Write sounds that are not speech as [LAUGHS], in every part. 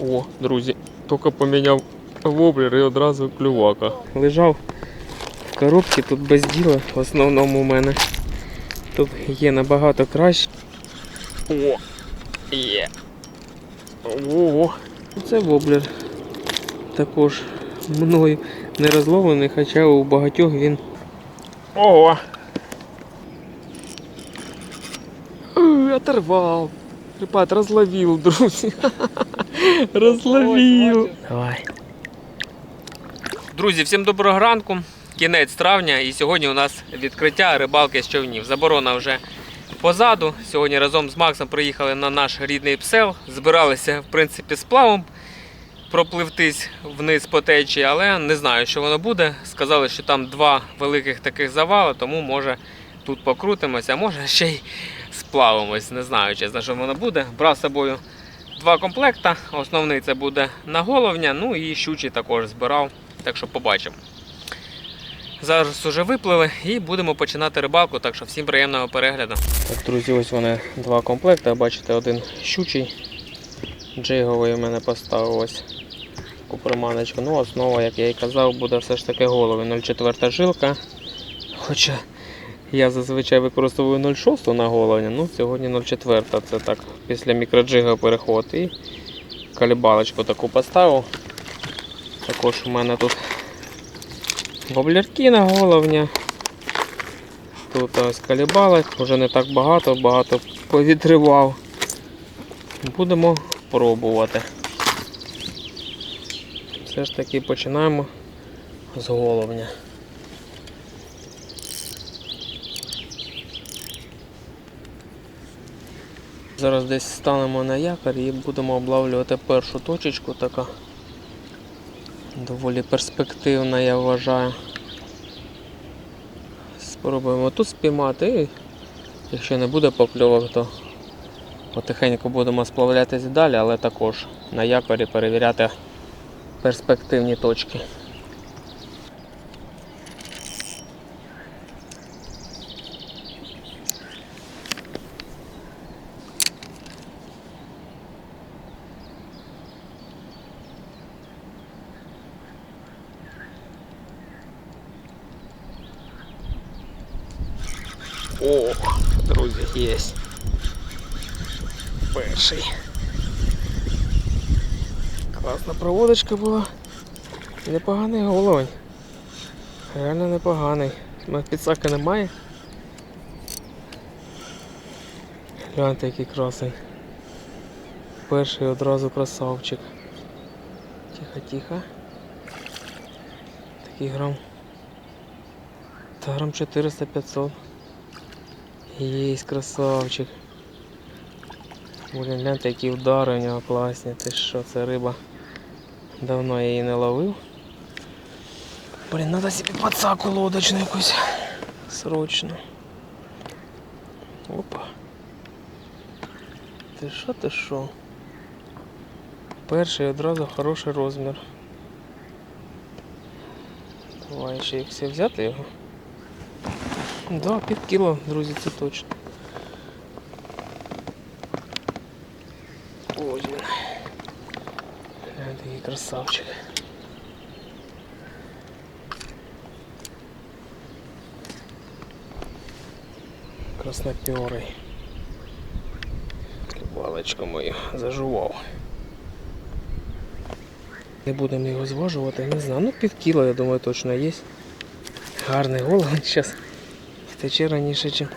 О, друзі, тільки поміняв воблер і одразу клювака. Лежав в коробці, тут без діла в основному у мене. Тут є набагато краще. О! Є. О! Це воблер. Також мною не розловлений, хоча у багатьох він. Ого! Ой, Оторвал. Ребят, разловил, друзі. [LAUGHS] [LAUGHS] Розловив. Давай. Друзі, всім доброго ранку. Кінець травня і сьогодні у нас відкриття рибалки з човнів. Заборона вже позаду. Сьогодні разом з Максом приїхали на наш рідний псел. Збиралися, в принципі, з плавом пропливтись вниз по течії, але не знаю, що воно буде. Сказали, що там два великих таких завали, тому може тут покрутимося, а може ще й сплавимось. Не знаю, чесно, що воно буде. Брав з собою два комплекта. Основний це буде на головня, ну і щучий також збирав, так що побачимо. Зараз уже виплили і будемо починати рибалку, так що всім приємного перегляду. Так, друзі, ось вони два комплекти. Бачите, один щучий. Джейговий у мене поставив ось таку приманочку. Ну, основа, як я і казав, буде все ж таки голови. 0,4 жилка. Хоча я зазвичай використовую 0,6 на головня, ну сьогодні 0,4. Це так після мікроджига переход. І калібалочку таку поставив. Також у мене тут воблерки на головня. Тут ось калібалок, вже не так багато, багато повідривав. Будемо пробувати. Все ж таки починаємо з головня. Зараз десь станемо на якор і будемо облавлювати першу точечку, така доволі перспективна, я вважаю. Спробуємо тут спіймати і якщо не буде покльовок, то потихеньку будемо сплавлятись далі, але також на якорі перевіряти перспективні точки. О, друзі, є. Перший. Класна проводочка була. Непоганий головень. Реально непоганий. У підсаки немає. Гляньте, який красий. Перший одразу красавчик. Тихо, тихо. Такий грам. Та грам 400-500. Єсть красавчик. Блін, гляньте, які удари у нього класні. Ти що, це риба? Давно я її не ловив. Блін, треба собі пацаку лодочну якусь. Срочно. Опа. Ти що, ти що? Перший одразу хороший розмір. Давай ще їх взяти його. Да, пів кіло, друзі, це точно. Ось він. Який красавчик. Краснопёрий. Балочку мою зажував. Не будемо його зважувати, не знаю. Ну пів кіло, я думаю, точно є. Гарний головень зараз. Тече раніше, чим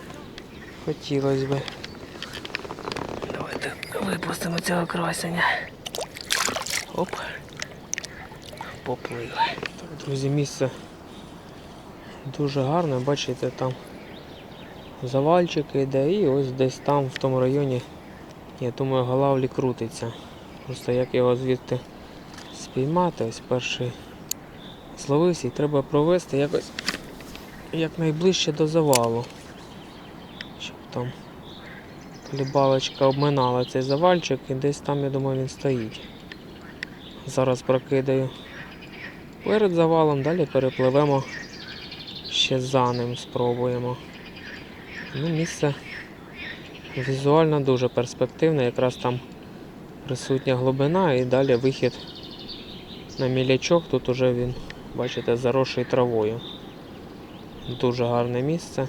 хотілося би. Давайте випустимо цього красення. Оп. Попливи. Так, друзі, місце дуже гарне, бачите, там завальчик іде і ось десь там в тому районі, я думаю, голавлі крутиться. Просто як його звідти спіймати, ось перший зловився і треба провести якось якнайближче до завалу. Щоб там клібалочка обминала цей завальчик і десь там, я думаю, він стоїть. Зараз прокидаю перед завалом, далі перепливемо ще за ним, спробуємо. Ну, Місце візуально дуже перспективне, якраз там присутня глибина і далі вихід на мілячок. Тут уже він, бачите, заросший травою. Дуже гарне місце.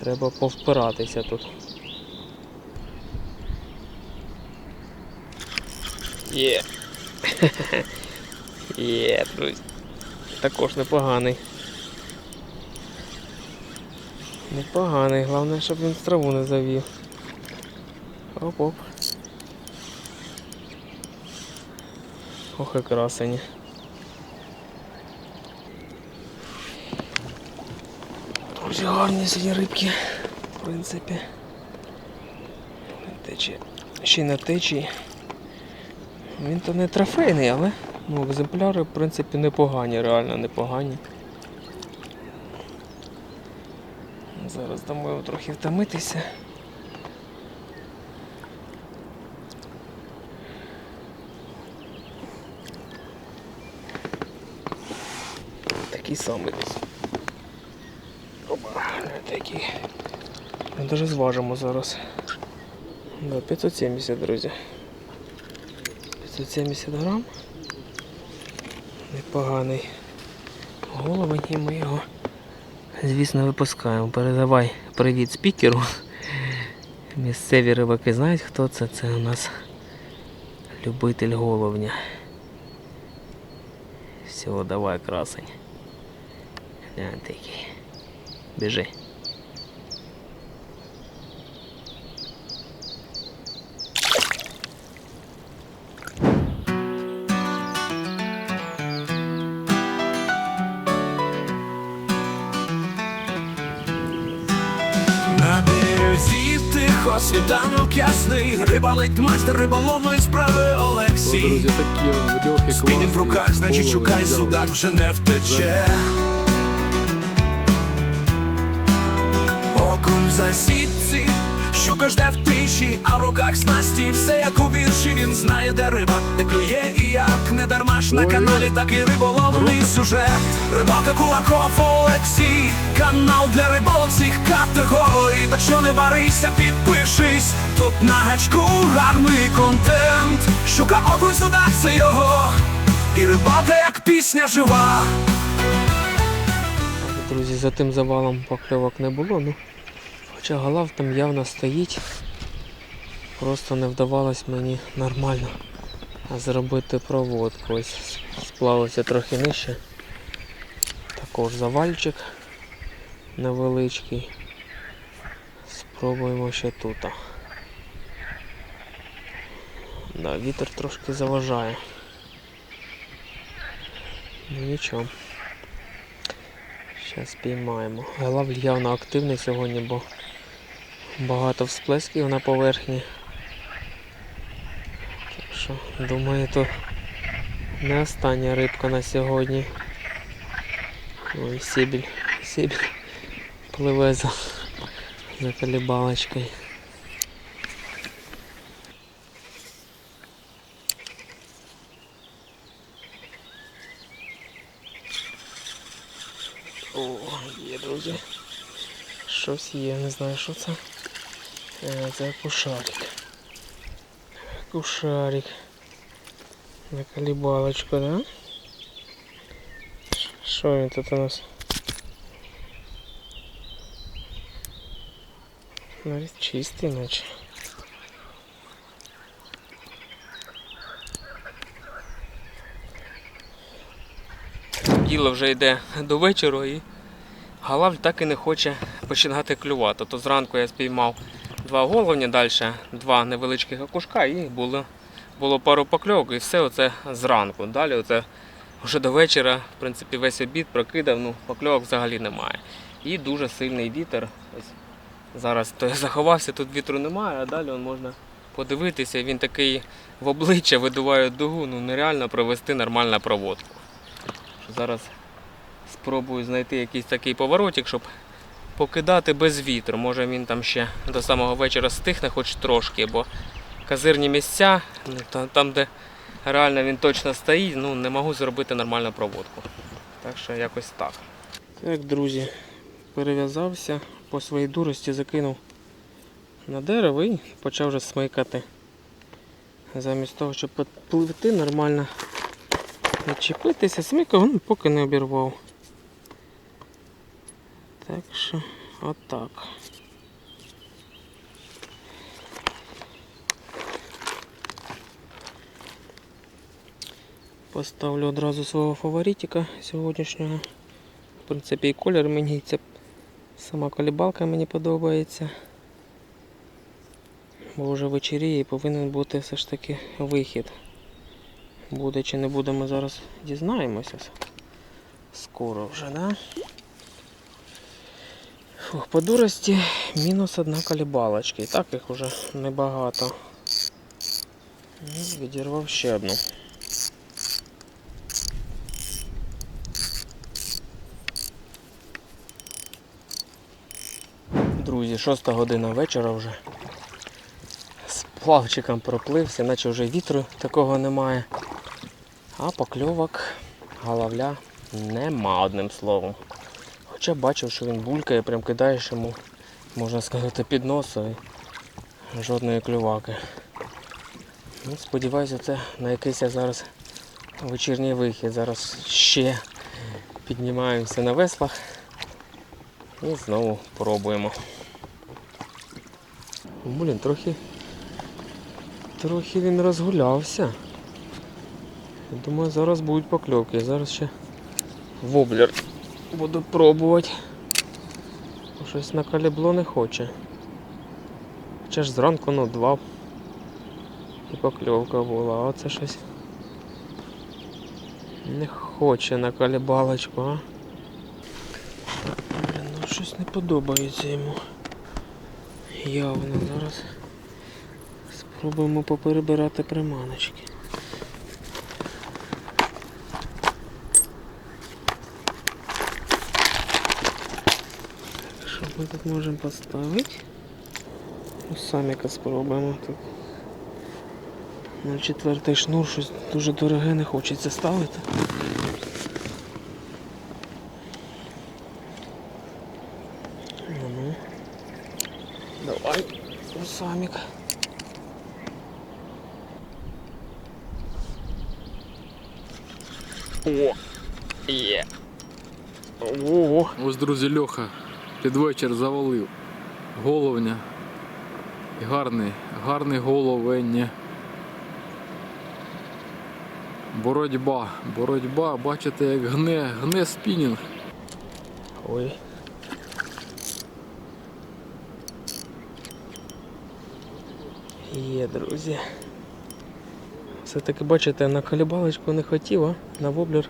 Треба повпиратися тут. Є. [LAUGHS] Є, друзі. Також непоганий. Непоганий, головне, щоб він в траву не завів. Оп-оп. Ох і красені. Дуже гарні сьогодні рибки, в принципі. Тече. Ще й на течії. Він то не трофейний, але ну, екземпляри, в принципі, непогані, реально непогані. Зараз дамо його трохи втомитися. Такий самий десь. Опа. Ми навіть зважимо зараз. Да, 570, друзі. 570 грам. Непоганий головень і ми його, звісно, випускаємо. Передавай привіт спікеру. Місцеві рибаки знають, хто це. Це у нас любитель головня. Все, давай, красень. Глянь такий. Біжи. Світанок ясний. Рибалить майстер риболовної справи Олексій. Спінінг в руках, значить шукай судак вже не втече. Окунь за засідці, щука жде в тиші, а в руках снасті все як у вірші, він знає, де риба, де клює і як не дарма ж на Ой. каналі такий риболовний сюжет. Рибалка Кулаков Олексій, канал для риболов всіх категорій. Так що не варися, підпишись, тут на гачку гарний контент. Щука окунь судак, це його, і рибалка як пісня жива. Друзі, за тим завалом покльовок не було, ну хоча галав там явно стоїть. Просто не вдавалось мені нормально зробити проводку. Ось сплавився трохи нижче. Також завальчик невеличкий. Спробуємо ще тут. Да, вітер трошки заважає. Ну нічого. Зараз піймаємо. Глав явно активний сьогодні, бо багато всплесків на поверхні. Так що, думаю, то не остання рибка на сьогодні. Ой, сібіль, сібіль пливе за, за калібалочкою. О, є, друзі. Щось є, не знаю, що це. Е, Це кушарик. Кушарик. На калібалочку, да? Що він тут у нас? Навіть чистий, наче. Діло вже йде до вечора і галавль так і не хоче починати клювати. То зранку я спіймав два головні, далі два невеличких окушка і було, було пару покльовок і все оце зранку. Далі оце вже до вечора, в принципі, весь обід прокидав, ну покльовок взагалі немає. І дуже сильний вітер. Ось зараз то я заховався, тут вітру немає, а далі можна подивитися. Він такий в обличчя видуває дугу, ну нереально провести нормальну проводку. Зараз спробую знайти якийсь такий поворотик, щоб покидати без вітру. Може він там ще до самого вечора стихне хоч трошки, бо казирні місця, ну, там, де реально він точно стоїть, ну не можу зробити нормальну проводку. Так що якось так. Так, друзі, перев'язався, по своїй дурості закинув на дерево і почав вже смикати Замість того, щоб підпливти нормально відчепитися, смика він поки не обірвав. Так що, отак. Поставлю одразу свого фаворитика сьогоднішнього. В принципі, і колір мені, ця сама колібалка мені подобається. Бо вже вечеріє і повинен бути все ж таки вихід. Буде чи не буде, ми зараз дізнаємося. Скоро вже, да? Фух, по дурості мінус одна колібалочка. І так їх вже небагато. Відірвав ще одну. Друзі, шоста година вечора вже. З плавчиком проплився, наче вже вітру такого немає. А покльовок головля нема одним словом. Хоча бачив, що він булькає, прям кидаєш йому, можна сказати, під носом і жодної клюваки. Ну, сподіваюся, це на якийсь я зараз вечірній вихід. Зараз ще піднімаємося на веслах і знову пробуємо. Блін, трохи. Трохи він розгулявся. Думаю, зараз будуть покльовки. Зараз ще воблер буду пробувати. Щось на калібло не хоче. Хоча ж зранку ну два. І покльовка була, а оце щось не хоче на калібалочку, а? Блін, ну щось не подобається йому. Явно зараз спробуємо поперебирати приманочки. Що ми тут можемо поставити? Ну, саміка спробуємо тут. На четвертий шнур щось дуже дороге не хочеться ставити. Ну. Давай, самик. О! Є. Ого! Ось, друзі, Льоха під вечір завалив. Головня. Гарний, гарний головень. Боротьба, боротьба, бачите, як гне, гне спінінг. Ой. Є, друзі. Все-таки бачите, на колібалочку не хотів, а на воблер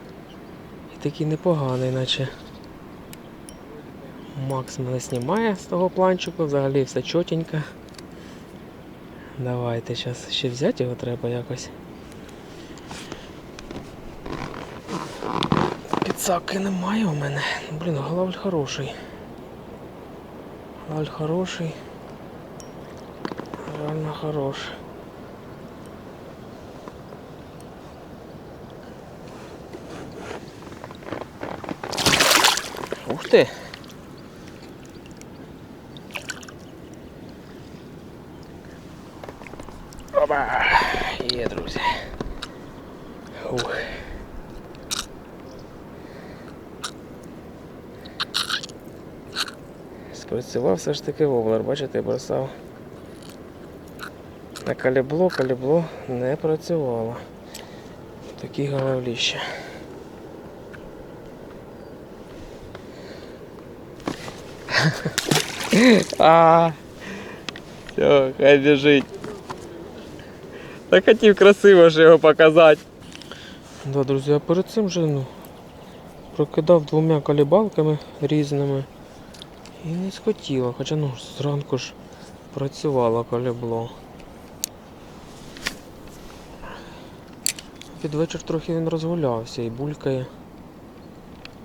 і такий непоганий, наче. Макс мене знімає з того планчику, взагалі все чотенько. Давайте зараз ще взяти його треба якось. Підсаки немає у мене. Блін, главль хороший. Главль хороший. Реально хороший. Ух ти! Є, друзі. Ух. Спрацював все ж таки воблер, бачите, бросав. На калібло, калібло не працювало. Такі головліща. [LAUGHS] А, все, хай біжить. Так хотів красиво ж його показати. Да, друзі, а перед цим же ну, прокидав двома колібалками різними. І не схотіло, хоча ну зранку ж працювало колібло. Під вечір трохи він розгулявся і булькає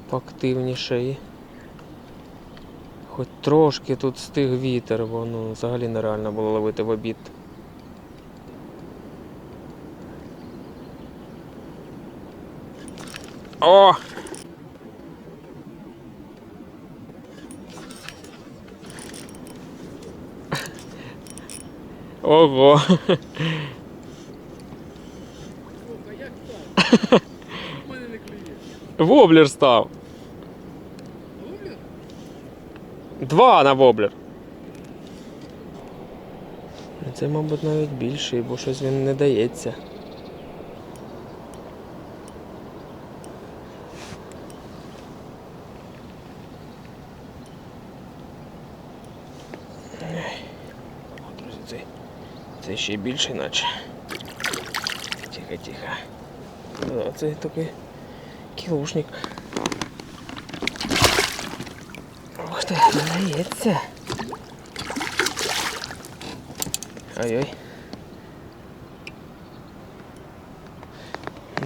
поактивніше і хоч трошки тут стиг вітер, бо ну взагалі нереально було ловити в обід. О! Ого! Воблер став. Два на воблер. Це, мабуть, навіть більший, бо щось він не дається. Цей, цей ще й більший, наче. Тихо, тихо. Да, це такий кілушник. Ух ти, дається. Ой-ой.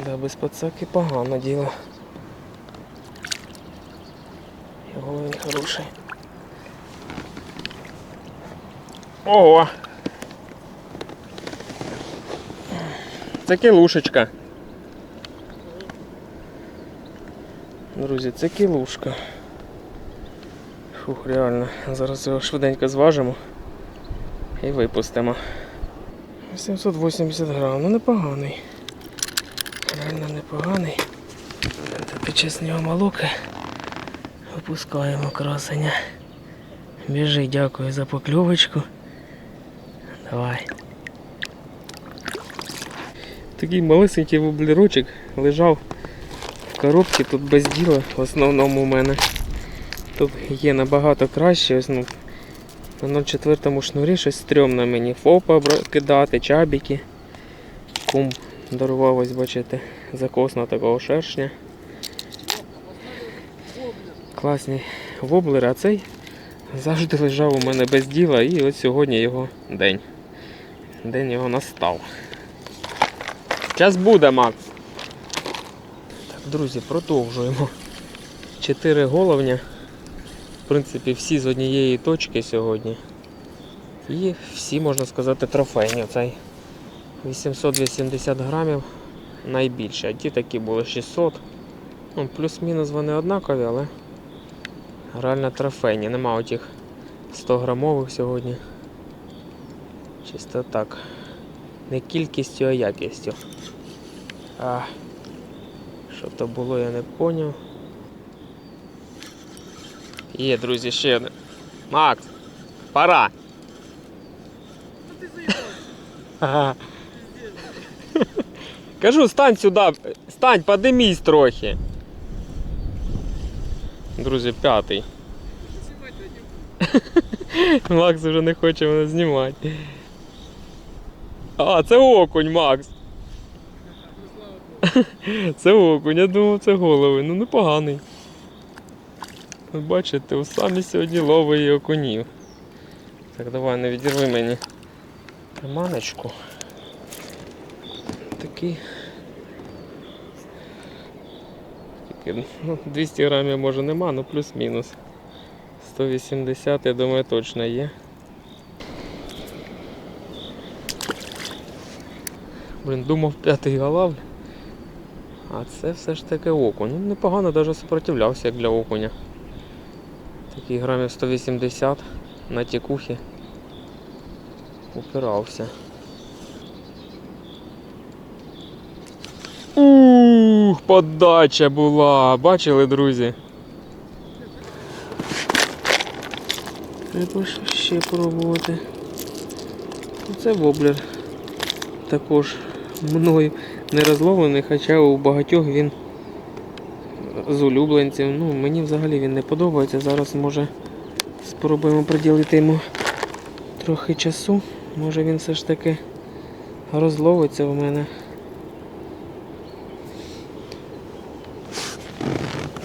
Да, без пацаки погано діло. Його він хороший. Ого! Це кілушечка. Друзі, це кілушка. Фух, реально. Зараз його швиденько зважимо і випустимо. 780 грам, ну непоганий. Реально непоганий. Та під час нього малуки випускаємо красення. Біжи, дякую за покльовочку. Давай. Такий малесенький воблерочок лежав в коробці, тут без діла в основному у мене. Тут є набагато краще. Ось, ну, на 0,4 шнурі щось стрьомно мені. Фопа кидати, чабіки. Кум дарував, ось бачите, закос на такого шершня. Класні воблери, а цей завжди лежав у мене без діла і от сьогодні його день. День його настав. Час буде, Макс. Так, друзі, продовжуємо. Чотири головня. В принципі, всі з однієї точки сьогодні. І всі, можна сказати, трофейні. Цей 880 грамів найбільше. А ті такі були 600. Ну, плюс-мінус вони однакові, але реально трофейні. Нема отих 100 грамових сьогодні. Чисто так. Не кількістю, а якістю. А, що то було, я не поняв. Є, друзі, ще один. Макс, пора. Ага. [LAUGHS] Кажу, стань сюди, стань, подимись трохи. Друзі, п'ятий. [LAUGHS] Макс вже не хоче мене знімати. А, це окунь, Макс. [LAUGHS] Це окунь, я думав, це голови. Ну непоганий. Бачите, у самі сьогодні лови окунів. Так, давай не відірви мені приманочку. Такий. Ну, 200 грамів може нема, ну плюс-мінус. 180, я думаю, точно є. Блін, думав п'ятий галавль. А це все ж таки окунь. Ну, непогано навіть сопротивлявся як для окуня. Такий грамів 180 на тікухі. Упирався. Ух, подача була. Бачили, друзі? Треба ще пробувати. Це воблер. Також мною не розловлений, хоча у багатьох він з улюбленців. Ну, мені взагалі він не подобається. Зараз може спробуємо приділити йому трохи часу. Може він все ж таки розловиться в мене.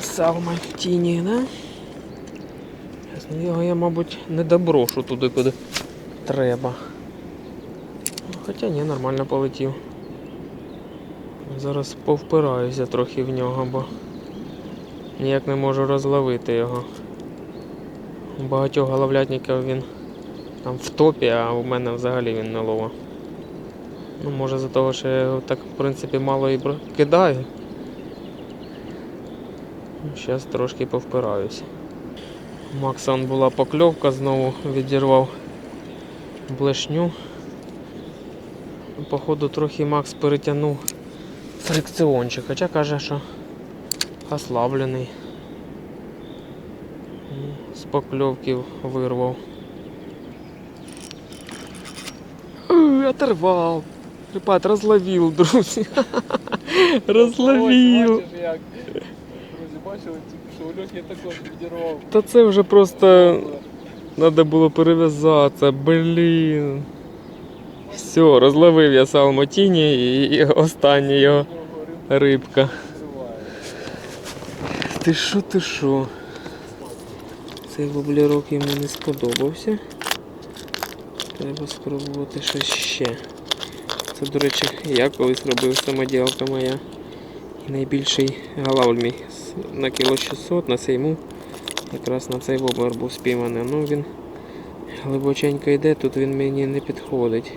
Салма в тіні, да? Його я, мабуть, не доброшу туди, куди треба. Ну, Хоча ні, нормально полетів. Зараз повпираюся трохи в нього, бо ніяк не можу розловити його. У багатьох головлятників він там в топі, а у мене взагалі він не лова. Ну, може за того, що я його так, в принципі, мало і кидаю. Зараз трошки повпираюся. У Макса он була покльовка, знову відірвав блешню. Походу трохи Макс перетягнув фрикціончик, хоча каже, що ослаблений. З покльовки вирвав. Оторвав. Ребят, розловив, [LAUGHS] друзі. Розловив. Друзі, бачили, що у Льохи також відірвав. Та це вже просто треба було перев'язатися, блін. Все, розловив я салмотіні і, остання його рибка. Ти що, ти що? Цей воблерок йому не сподобався. Треба спробувати щось ще. Це, до речі, я колись робив самоділка моя. І найбільший галавль мій на кіло 600 на сейму. Якраз на цей воблер був спійманий. Ну він глибоченько йде, тут він мені не підходить.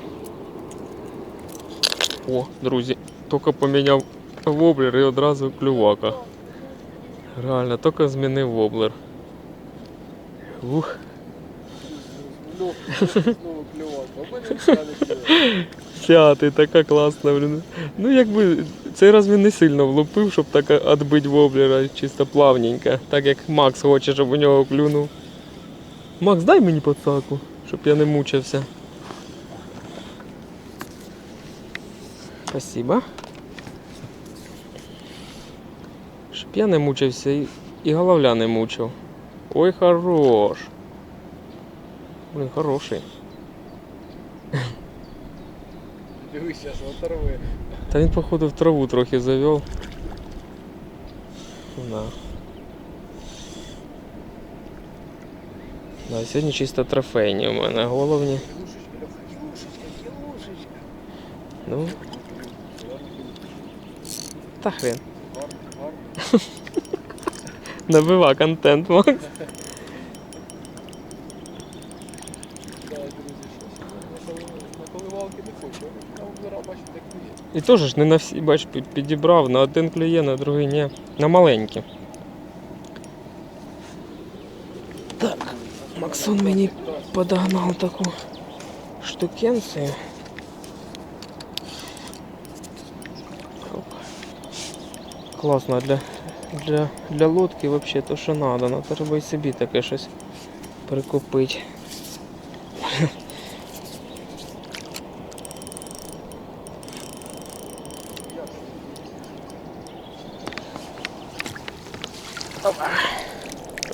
О, друзі, тільки поміняв воблер і одразу клювака. Реально, тільки змінив воблер. Ух. Клює. П'ятий, така класна, блін. Ну якби цей раз він не сильно влупив, щоб так відбити воблера, чисто плавненько. Так як Макс хоче, щоб у нього клюнув. Макс, дай мені подсаку, щоб я не мучився. Спасибо. Щоб я не мучився і, і головля не мучив. Ой, хорош. Блін, хороший. Дивись, зараз оторви. Та він, походу, в траву трохи завел. Да. Да, сьогодні чисто трофейні у мене головні. Ну. Та хрен. [LAUGHS] Набива контент, Макс. І теж ж не на всі, бач, підібрав, на один клює, на другий ні. На маленькі. Так, Максон мені подогнав таку штукенцію. Класно для, для, для лодки взагалі то, що треба. Ну, треба і собі таке щось прикупити.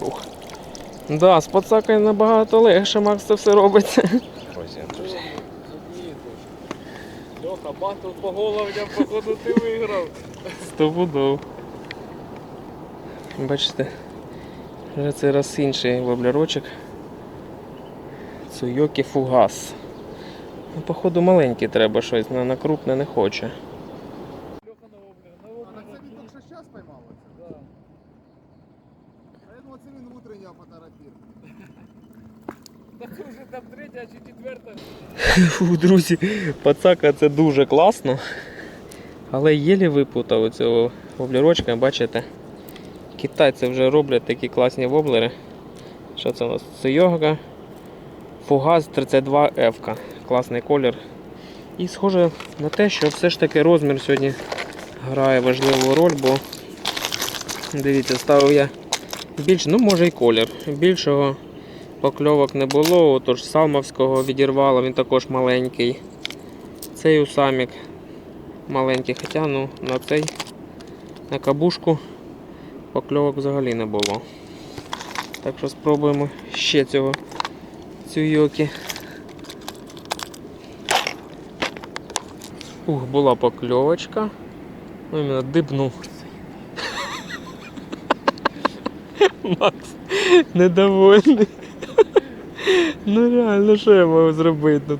Ух. Да, з пацакою набагато легше, Макс, це все робиться. Льоха, батл по головням, походу, ти виграв. Сто пудов. Бачите, вже це раз інший воблерочок. Цуйокі фугас. Ну, походу маленький треба щось, на, на крупне не хоче. [LAUGHS] Фу, друзі, пацака це дуже класно. Але єлі випутав цього воблерочка, бачите. Китайці вже роблять такі класні воблери. Що це у нас? Цуйога Фугас 32F. Класний колір. І схоже на те, що все ж таки розмір сьогодні грає важливу роль, бо дивіться, ставив я більш, ну може і колір. Більшого покльовок не було, отож салмовського відірвало, він також маленький. Цей усамік маленький, хоча ну, на цей на кабушку покльовок взагалі не було. Так що спробуємо ще цього цюйоки. Ух, була покльовочка. Ну, іменно дибнув. Макс недовольний. Ну реально, що я можу зробити? Ну,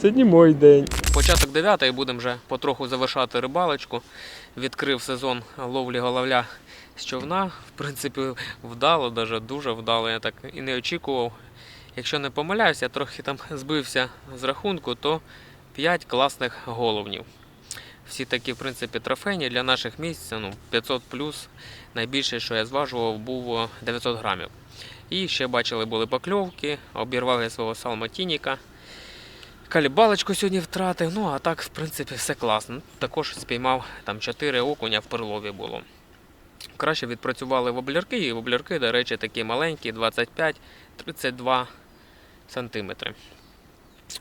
Сьогодні мой день. Початок 9 і будемо вже потроху завершати рибалочку. Відкрив сезон ловлі головля з човна. В принципі, вдало, даже дуже вдало. Я так і не очікував. Якщо не помиляюсь, я трохи там збився з рахунку, то 5 класних головнів. Всі такі, в принципі, трофейні для наших місць, ну, 500 плюс. Найбільше, що я зважував, був 900 грамів. І ще бачили були покльовки, обірвали свого салматініка. Калібалочку сьогодні втратив, ну а так, в принципі, все класно. Також спіймав там 4 окуня в перлові було. Краще відпрацювали воблярки, і воблярки, до речі, такі маленькі, 25-32 сантиметри.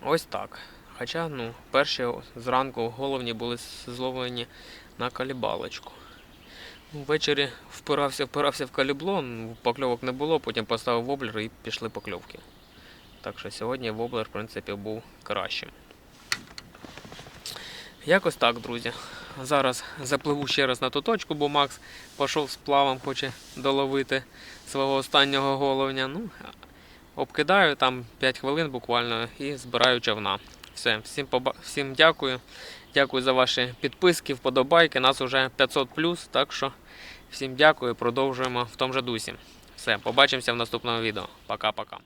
Ось так. Хоча, ну, перші зранку головні були зловлені на калібалочку. Ну, Ввечері впирався, впирався в калібло, ну, покльовок не було, потім поставив воблер і пішли покльовки. Так що сьогодні воблер, в принципі, був кращим. Якось так, друзі. Зараз запливу ще раз на ту точку, бо Макс пішов з плавом, хоче доловити свого останнього головня. Ну, обкидаю там 5 хвилин буквально і збираю човна. Все, всім, поба... всім дякую. Дякую за ваші підписки, вподобайки. Нас вже 500 так що всім дякую, продовжуємо в тому же дусі. Все, побачимося в наступному відео. Пока-пока.